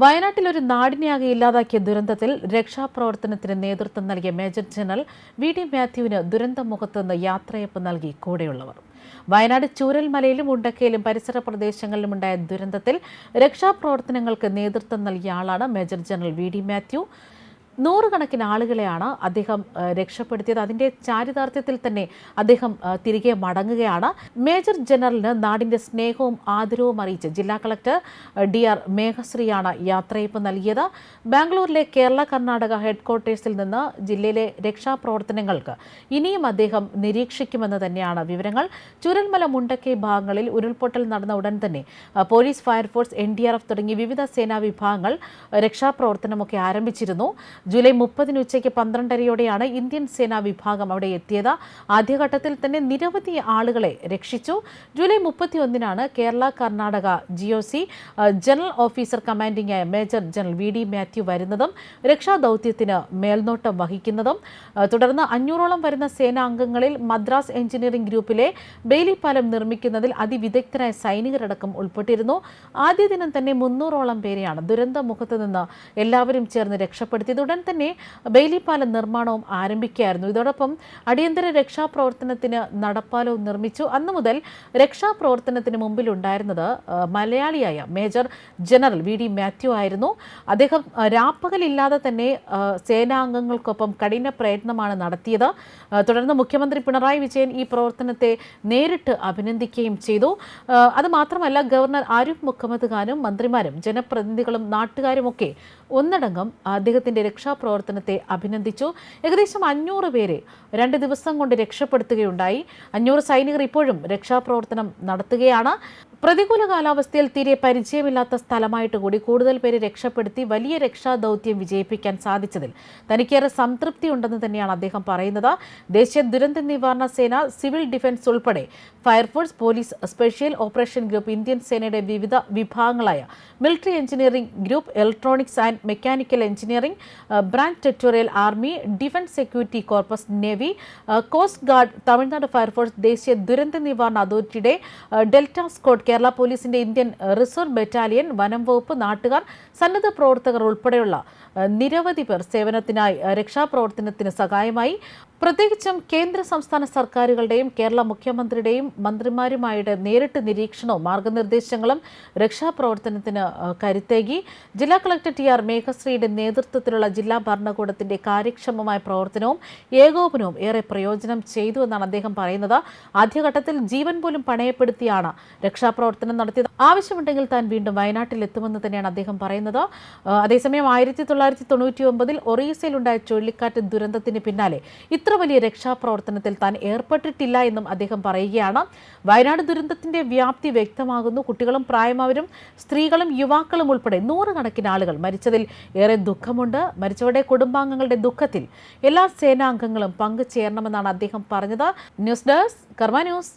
വയനാട്ടിൽ ഒരു നാടിനെയാകെ ഇല്ലാതാക്കിയ ദുരന്തത്തിൽ രക്ഷാപ്രവർത്തനത്തിന് നേതൃത്വം നൽകിയ മേജർ ജനറൽ വി ഡി മാത്യുവിന് ദുരന്തമുഖത്ത് നിന്ന് യാത്രയപ്പ് നൽകി കൂടെയുള്ളവർ. വയനാട് ചൂരൽമലയിലും ഉണ്ടക്കയിലും പരിസര പ്രദേശങ്ങളിലും ഉണ്ടായ ദുരന്തത്തിൽ രക്ഷാപ്രവർത്തനങ്ങൾക്ക് നേതൃത്വം നൽകിയ ആളാണ് major general V D Mathew. നൂറുകണക്കിന് ആളുകളെയാണ് അദ്ദേഹം രക്ഷപ്പെടുത്തിയത്. അതിന്റെ ചാരിതാർത്ഥ്യത്തിൽ തന്നെ അദ്ദേഹം തിരികെ മടങ്ങുകയാണ്. മേജർ ജനറലിന് നാടിന്റെ സ്നേഹവും ആദരവും അറിയിച്ച് ജില്ലാ കളക്ടർ ഡി ആർ മേഘശ്രീയാണ് യാത്രയപ്പ് നൽകിയത്. ബാംഗ്ലൂരിലെ കേരള കർണാടക ഹെഡ്ക്വാർട്ടേഴ്സിൽ നിന്ന് ജില്ലയിലെ രക്ഷാപ്രവർത്തനങ്ങൾക്ക് ഇനിയും അദ്ദേഹം നിരീക്ഷിക്കുമെന്ന് തന്നെയാണ് വിവരങ്ങൾ. ചുരൽമല മുണ്ടക്കൈ ഭാഗങ്ങളിൽ ഉരുൾപൊട്ടൽ നടന്ന ഉടൻ തന്നെ police fire force N D R F തുടങ്ങിയ വിവിധ സേനാ വിഭാഗങ്ങൾ രക്ഷാപ്രവർത്തനമൊക്കെ ആരംഭിച്ചിരുന്നു. ജൂലൈ മുപ്പതിന് ഉച്ചയ്ക്ക് പന്ത്രണ്ടരയോടെയാണ് ഇന്ത്യൻ സേനാ വിഭാഗം അവിടെ എത്തിയത്. ആദ്യഘട്ടത്തിൽ തന്നെ നിരവധി ആളുകളെ രക്ഷിച്ചു. ജൂലൈ മുപ്പത്തി ഒന്നിനാണ് Kerala Karnataka G O C general officer commanding ആയ major general V D Mathew വരുന്നതും രക്ഷാദൗത്യത്തിന് മേൽനോട്ടം വഹിക്കുന്നതും തുടർന്ന് അഞ്ഞൂറോളം വരുന്ന സേനാംഗങ്ങളിൽ മദ്രാസ് എഞ്ചിനീയറിംഗ് ഗ്രൂപ്പിലെ ബെയിലി പാലം നിർമ്മിക്കുന്നതിൽ അതിവിദഗ്ധരായ സൈനികരടക്കം ഉൾപ്പെട്ടിരുന്നു. ആദ്യ ദിനം തന്നെ മുന്നൂറോളം പേരെയാണ് ദുരന്ത മുഖത്ത് നിന്ന് എല്ലാവരും ചേർന്ന് രക്ഷപ്പെടുത്തിയത്. തന്നെ ബെയിലി പാലം നിർമ്മാണവും ആരംഭിക്കുകയായിരുന്നു. ഇതോടൊപ്പം അടിയന്തര രക്ഷാപ്രവർത്തനത്തിന് നടപ്പാലവും നിർമ്മിച്ചു. അന്നു മുതൽ രക്ഷാപ്രവർത്തനത്തിന് മുമ്പിലുണ്ടായിരുന്നത് മലയാളിയായ major general V D Mathew ആയിരുന്നു. അദ്ദേഹം രാപ്പകലില്ലാതെ തന്നെ സേനാംഗങ്ങൾക്കൊപ്പം കഠിന പ്രയത്നമാണ് നടത്തിയത്. തുടർന്ന് മുഖ്യമന്ത്രി പിണറായി വിജയൻ ഈ പ്രവർത്തനത്തെ നേരിട്ട് അഭിനന്ദിക്കുകയും ചെയ്തു. അതുമാത്രമല്ല ഗവർണർ ആരിഫ് മുഹമ്മദ് ഖാനും മന്ത്രിമാരും ജനപ്രതിനിധികളും നാട്ടുകാരുമൊക്കെ ഒന്നടങ്കം അദ്ദേഹത്തിന്റെ രക്ഷാപ്രവർത്തനത്തെ അഭിനന്ദിച്ചു. ഏകദേശം അഞ്ഞൂറ് പേരെ രണ്ട് ദിവസം കൊണ്ട് രക്ഷപ്പെടുത്തുകയുണ്ടായി. അഞ്ഞൂറ് സൈനികർ ഇപ്പോഴും രക്ഷാപ്രവർത്തനം നടത്തുകയാണ്. പ്രതികൂല കാലാവസ്ഥയിൽ തീരെ പരിചയമില്ലാത്ത സ്ഥലമായിട്ട് കൂടി കൂടുതൽ പേരെ രക്ഷപ്പെടുത്തി വലിയ രക്ഷാ ദൗത്യം വിജയിപ്പിക്കാൻ സാധിച്ചതിൽ തനിക്കേറെ സംതൃപ്തിയുണ്ടെന്ന് തന്നെയാണ് അദ്ദേഹം പറയുന്നത്. ദേശീയ ദുരന്ത നിവാരണ സേന സിവിൽ ഡിഫൻസ് ഉൾപ്പെടെ fire force police special operation group Indian സേനയുടെ വിവിധ വിഭാഗങ്ങളായ military engineering group electronics and mechanical engineering branch territorial army defence security corps navy coast guard Tamil Nadu fire force ദേശീയ ദുരന്ത നിവാരണ അതോറിറ്റിയുടെ ഡെൽറ്റ സ്ക്വാഡ് കേരള പോലീസിന്റെ Indian reserve battalion വനം വകുപ്പ് നാട്ടുകാർ സന്നദ്ധ പ്രവർത്തകർ ഉൾപ്പെടെയുള്ള നിരവധി പേർ സേവനത്തിനായി രക്ഷാപ്രവർത്തനത്തിന് സഹായമായി പ്രത്യേകിച്ചും കേന്ദ്ര സംസ്ഥാന സർക്കാരുകളുടെയും കേരള മുഖ്യമന്ത്രിയുടെയും മന്ത്രിമാരുമായിട്ട് നേരിട്ട് നിരീക്ഷണവും മാർഗനിർദ്ദേശങ്ങളും രക്ഷാപ്രവർത്തനത്തിന് കരുത്തേകി. ജില്ലാ കളക്ടർ ടി ആർ മേഘശ്രീയുടെ നേതൃത്വത്തിലുള്ള ജില്ലാ ഭരണകൂടത്തിന്റെ കാര്യക്ഷമമായ പ്രവർത്തനവും ഏകോപനവും ഏറെ പ്രയോജനം ചെയ്തു എന്നാണ് അദ്ദേഹം പറയുന്നത്. ആദ്യഘട്ടത്തിൽ ജീവൻ പോലും പണയപ്പെടുത്തിയാണ് രക്ഷാപ്രവർത്തനം നടത്തിയത്. ആവശ്യമുണ്ടെങ്കിൽ താൻ വീണ്ടും വയനാട്ടിൽ എത്തുമെന്ന് തന്നെയാണ് അദ്ദേഹം പറയുന്നത്. അതേസമയം ആയിരത്തി തൊള്ളായിരത്തി തൊണ്ണൂറ്റി ഒമ്പതിൽ ഒറീസയിലുണ്ടായ ചുഴലിക്കാറ്റ് ദുരന്തത്തിന് പിന്നാലെ. ഇത്ര വലിയ രക്ഷാപ്രവർത്തനത്തിൽ താൻ ഏർപ്പെട്ടിട്ടില്ല എന്നും അദ്ദേഹം പറയുകയാണ്. വയനാട് ദുരന്തത്തിന്റെ വ്യാപ്തി വ്യക്തമാകുന്നു. കുട്ടികളും പ്രായമാവരും സ്ത്രീകളും യുവാക്കളും ഉൾപ്പെടെ നൂറുകണക്കിന് ആളുകൾ മരിച്ചതിൽ ഏറെ ദുഃഖമുണ്ട്. മരിച്ചവരുടെ കുടുംബാംഗങ്ങളുടെ ദുഃഖത്തിൽ എല്ലാ സേനാംഗങ്ങളും പങ്കുചേരണമെന്നാണ് അദ്ദേഹം പറഞ്ഞത്. News desk Karma news.